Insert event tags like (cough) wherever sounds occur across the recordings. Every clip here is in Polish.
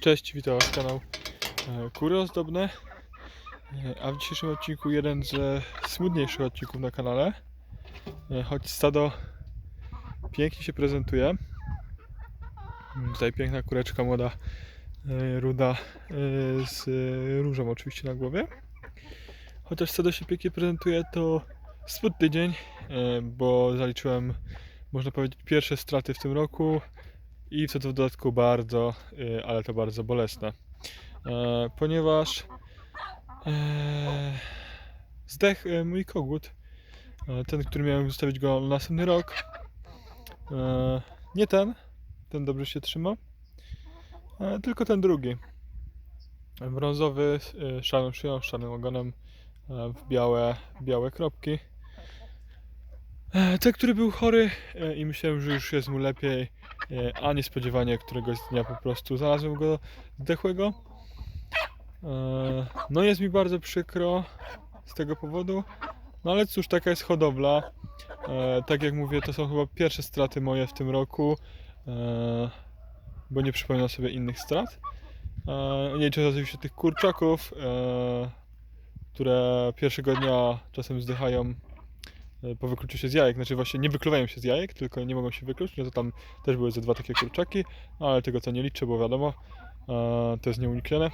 Cześć, witam Was kanał e, Kury Ozdobne. E, A w dzisiejszym odcinku jeden ze smutniejszych odcinków na kanale. E, Choć stado pięknie się prezentuje. Mm, Tutaj piękna kureczka młoda, ruda z różą oczywiście na głowie. Chociaż stado się pięknie prezentuje to smutny dzień Bo zaliczyłem, można powiedzieć, pierwsze straty w tym roku i co to w dodatku bardzo, y, ale to bardzo bolesne. E, ponieważ e, zdech e, mój kogut, e, ten, który miałem zostawić go na następny rok. Nie ten, ten dobrze się trzyma, tylko ten drugi. Brązowy, e, szarą szyją, szarym ogonem, w białe, białe kropki. E, Ten, który był chory e, i myślałem, że już jest mu lepiej, e, a niespodziewanie któregoś dnia po prostu znalazłem go zdechłego. No jest mi bardzo przykro z tego powodu, no ale cóż, taka jest hodowla. Tak jak mówię, to są chyba pierwsze straty moje w tym roku, bo nie przypominam sobie innych strat. Nie liczę oczywiście tych kurczaków, które pierwszego dnia czasem zdychają po wykluciu się z jajek. Znaczy właśnie nie wykluwają się z jajek, tylko nie mogą się wykluć. No to tam też były ze dwa takie kurczaki, no ale tego to nie liczę, bo wiadomo, e, to jest nieuniknione.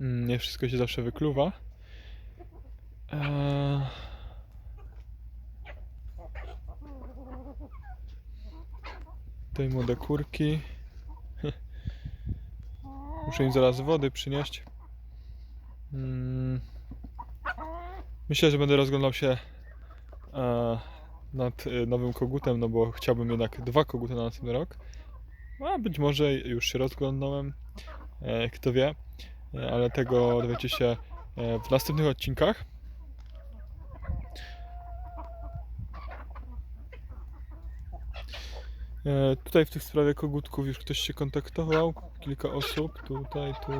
Mm, Nie wszystko się zawsze wykluwa. E, Tutaj młode kurki. (laughs) Muszę im zaraz wody przynieść. Mm. Myślę, że będę rozglądał się e, nad e, nowym kogutem, no bo chciałbym jednak dwa koguty na następny rok. A być może już się rozglądałem, e, kto wie, e, ale tego dowiecie się e, w następnych odcinkach. E, Tutaj w tych sprawie kogutków już ktoś się kontaktował, kilka osób, tutaj, tu,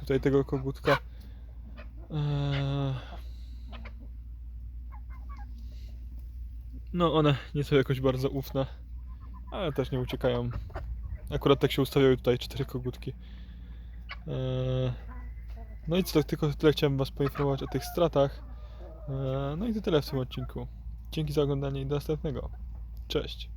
tutaj tego kogutka. E, No one nie są jakoś bardzo ufne, ale też nie uciekają. Akurat tak się ustawiały tutaj cztery kogutki. Eee, No i co, tylko tyle chciałem was poinformować o tych stratach. Eee, No i to tyle w tym odcinku. Dzięki za oglądanie i do następnego. Cześć.